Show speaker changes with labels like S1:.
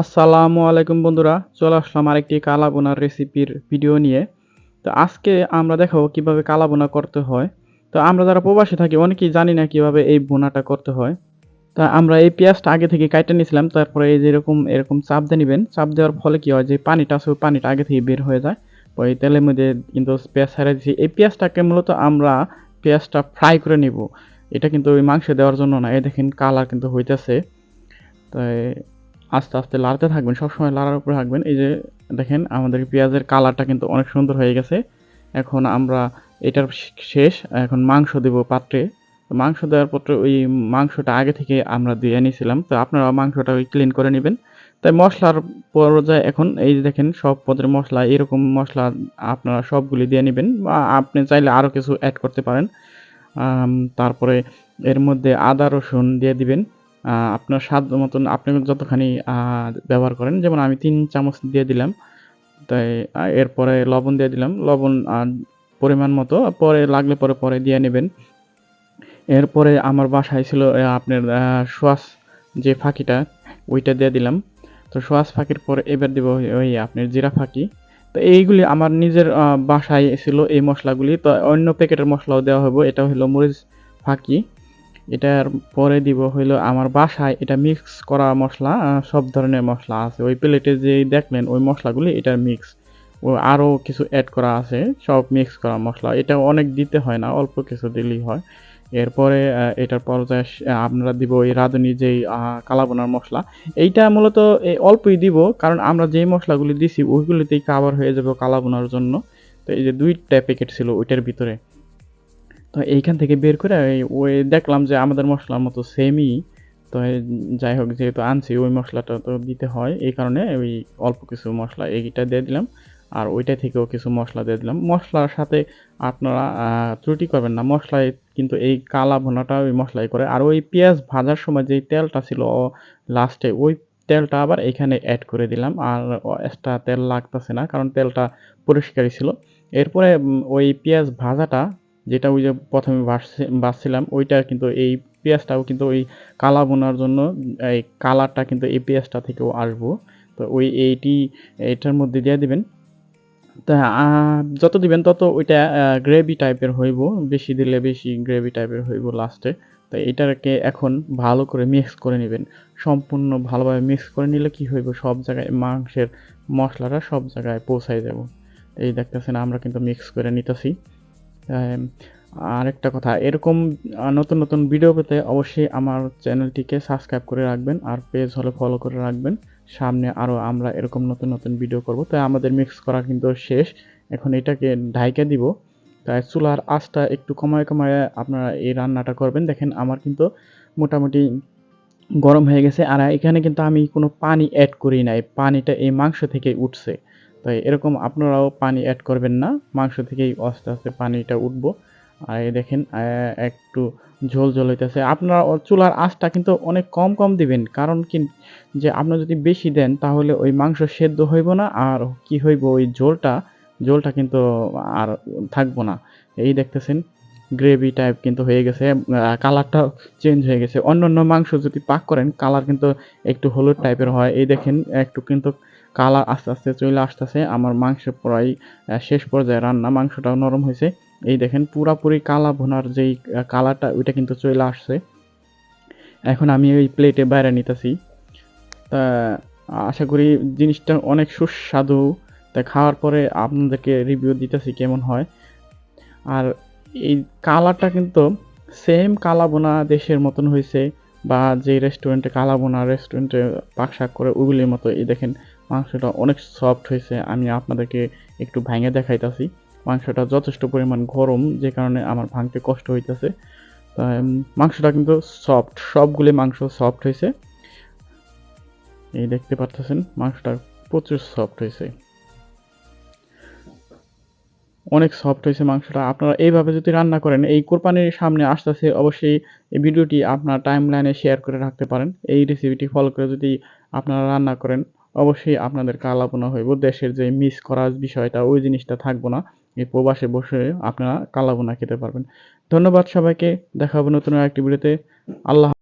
S1: আসসালামু আলাইকুম বন্ধুরা, চলে আসলাম আরেকটি কালা বোনার রেসিপির ভিডিও নিয়ে। তো আজকে আমরা দেখাবো কীভাবে কালা বোনা করতে হয়। তো আমরা যারা প্রবাসী থাকি, অনেকেই জানি না কীভাবে এই বোনাটা করতে হয়। তা আমরা এই পেঁয়াজটা আগে থেকে কাইটে নিয়েছিলাম, তারপরে এই যেরকম এরকম চাপ দিয়ে নেবেন। চাপ দেওয়ার ফলে কি হয় যে পানিটা আছে, ওই পানিটা আগে থেকে বের হয়ে যায়। ওই তেলের মধ্যে কিন্তু পেঁয়াজ ছাড়া দিচ্ছি এই পেঁয়াজটাকে মূলত আমরা পেঁয়াজটা ফ্রাই করে নিব। এটা কিন্তু ওই মাংস দেওয়ার জন্য না, এই দেখেন কালার কিন্তু হইতেছে। তাই আস্তে আস্তে লাড়তে থাকবেন, সবসময় লাড়ার উপরে থাকবেন এই যে দেখেন আমাদের পেঁয়াজের কালারটা কিন্তু অনেক সুন্দর হয়ে গেছে। এখন আমরা এটার শেষ, এখন মাংস দেব পাত্রে। মাংস দেওয়ার পত্রে ওই মাংসটা আগে থেকে আমরা দিয়ে নিয়েছিলাম। তো আপনারা মাংসটা ওই ক্লিন করে নেবেন। তাই মশলার পর্যায়ে এখন এই যে দেখেন সব পদের মশলা, এরকম মশলা আপনারা সবগুলি দিয়ে নেবেন। বা আপনি চাইলে আরও কিছু অ্যাড করতে পারেন। তারপরে এর মধ্যে আদা, রসুন দিয়ে দিবেন। আপনার স্বাদ মতন আপনি যতখানি ব্যবহার করেন, যেমন আমি তিন চামচ দিয়ে দিলাম, তাই এরপরে লবণ দিয়ে দিলাম, লবণ পরিমাণ মতো, পরে লাগলে পরে পরে দিয়ে নেবেন। এরপরে আমার বাসায় ছিল আপনার সোয়াস যে ফাঁকিটা, ওইটা দিয়ে দিলাম। তো সোয়াস ফাঁকির পরে এবার দিব ওই আপনার জিরা ফাঁকি। তো এইগুলি আমার নিজের বাসায় ছিল এই মশলাগুলি, তো অন্য প্যাকেটের মশলাও দেওয়া হবে এটা হলো মরিচ ফাঁকি। এটার পরে দিব হইল আমার বাসায় এটা মিক্স করা মশলা সব ধরনের মশলা আছে। ওই প্লেটে যে দেখলেন, ওই মশলাগুলি এটার মিক্স ও আরও কিছু অ্যাড করা আছে, সব মিক্স করা মশলা। এটা অনেক দিতে হয় না, অল্প কিছু দিলেই হয়। এরপরে এটার পর্যায়ে আমরা দিব এই রাঁধুনি যেই কালাবোনার মশলা। এইটা মূলত অল্পই দিব, কারণ আমরা যেই মশলাগুলি দিছি, ওইগুলিতেই কাভার হয়ে যাবে কালাবোনার জন্য। তো এই যে দুইটা প্যাকেট ছিল ওইটার ভিতরে। তো এইখান থেকে বের করে ওই দেখলাম যে আমাদের মশলার মতো সেমই তো যাই হোক, যেহেতু আনছি, ওই মশলাটা তো দিতে হয়। এই কারণে ওই অল্প কিছু মশলা এইটা দিয়ে দিলাম। আর ওইটা থেকেও কিছু মশলা দিয়ে দিলাম। মশলার সাথে আপনারা ত্রুটি করবেন না। মশলায় কিন্তু এই কালা ভোনাটা ওই মশলাই করে। আর ওই পেঁয়াজ ভাজার সময় যেই তেলটা ছিল লাস্টে ওই তেলটা আবার এখানে অ্যাড করে দিলাম। আর এক্সট্রা তেল লাগতেছে না, কারণ তেলটা পরিষ্কারই ছিল। এরপরে ওই পেঁয়াজ ভাজাটা যেটা ওই যে প্রথমে বাছছিলাম ওইটা কিন্তু এই পেঁয়াজটাও কিন্তু ওই কালা বোনার জন্য, এই কালারটা কিন্তু এই পেঁয়াজটা থেকেও আসব। তো ওই এইটি এটার মধ্যে দিয়ে দিবেন। তা যত দিবেন তত ওইটা গ্রেভি টাইপের হইব, বেশি দিলে বেশি গ্রেভি টাইপের হইব লাস্টে। তো এটাকে এখন ভালো করে মিক্স করে নেবেন। সম্পূর্ণ ভালোভাবে মিক্স করে নিলে কি হইব, সব জায়গায় মাংসের মশলাটা সব জায়গায় পৌঁছায় যাব। এই দেখতেছেন, আমরা কিন্তু মিক্স করে নিতেছি। আরেকটা কথা, এরকম নতুন নতুন ভিডিও পেতে অবশ্যই আমার চ্যানেলটিকে সাবস্ক্রাইব করে রাখবেন আর পেজ হলে ফলো করে রাখবেন। সামনে আরও আমরা এরকম নতুন নতুন ভিডিও করব। তাই আমাদের মিক্স করা কিন্তু শেষ। এখন এটাকে ঢাইকে দিব। তাই চুলার আঁচটা একটু কমায় কমায় আপনারা এই রান্নাটা করবেন। দেখেন আমার কিন্তু মোটামুটি গরম হয়ে গেছে। আর এখানে কিন্তু আমি কোনো পানি অ্যাড করি নাই। পানিটা এই মাংস থেকে উঠছে। তাই এরকম আপনারাও পানি অ্যাড করবেন না। মাংস থেকেই আস্তে আস্তে পানিটা উঠবো। আর এই দেখেন একটু ঝোল ঝোল হইতেছে। আপনারা চুলার আঁচটা কিন্তু অনেক কম কম দিবেন। কারণ কি, যে আপনারা যদি বেশি দেন, তাহলে ওই মাংস সেদ্ধ হইব না। আর কি হইব ওই ঝোলটা ঝোলটা কিন্তু আর থাকব না। এই দেখতেছেন, গ্রেভি টাইপ কিন্তু হয়ে গেছে। কালারটা চেঞ্জ হয়ে গেছে। অন্য অন্য মাংস যদি পাক করেন কালার কিন্তু একটু হলুদ টাইপের হয়। এই দেখেন, একটু কিন্তু কালার আস্তে আস্তে চলে আসতেছে। আমার মাংস প্রায় শেষ পর্যায়ে রান্না মাংসটাও নরম হয়েছে। এই দেখেন পুরাপুরি কালা ভোনার যেই কালারটা, ওইটা কিন্তু চলে আসছে। এখন আমি ওই প্লেটে বাইরে নিতেছি। তা, আশা করি জিনিসটা অনেক সুস্বাদু। তা, খাওয়ার পরে আপনাদেরকে রিভিউ দিতেছি কেমন হয়। আর এই কালারটা কিন্তু সেম কালা বোনা দেশের মতন হয়েছে, বা যে রেস্টুরেন্টে কালা বোনা রেস্টুরেন্টে পাক শাক করে, ওগুলির মতো। এই দেখেন মাংসটা অনেক সফট হয়েছে, আমি আপনাদেরকে একটু ভেঙে দেখাইতেছি। মাংসটা যথেষ্ট পরিমাণ গরম, যে কারণে আমার ভাঙতে কষ্ট হইতেছে। মাংসটা কিন্তু সফট সবগুলি মাংস সফট হয়েছে। এই দেখতে পারতেছেন, মাংসটা প্রচুর সফট হয়েছে। অনেক সফট হয়েছে মাংসটা। আপনারা এইভাবে যদি রান্না করেন, এই কোরবানির সামনে আসতেছে, অবশ্যই এই ভিডিওটি আপনার টাইম লাইনে শেয়ার করে রাখতে পারেন। এই রেসিপিটি ফলো করে যদি আপনারা রান্না করেন অবশ্যই আপনাদের কালাপনা হইব। দেশের যে মিস করার বিষয়টা, ওই জিনিসটা থাকব না। এই প্রবাসে বসে আপনারা কালাপনা খেতে পারবেন। ধন্যবাদ সবাইকে। দেখা হবে নতুন একটি ভিডিওতে। আল্লাহ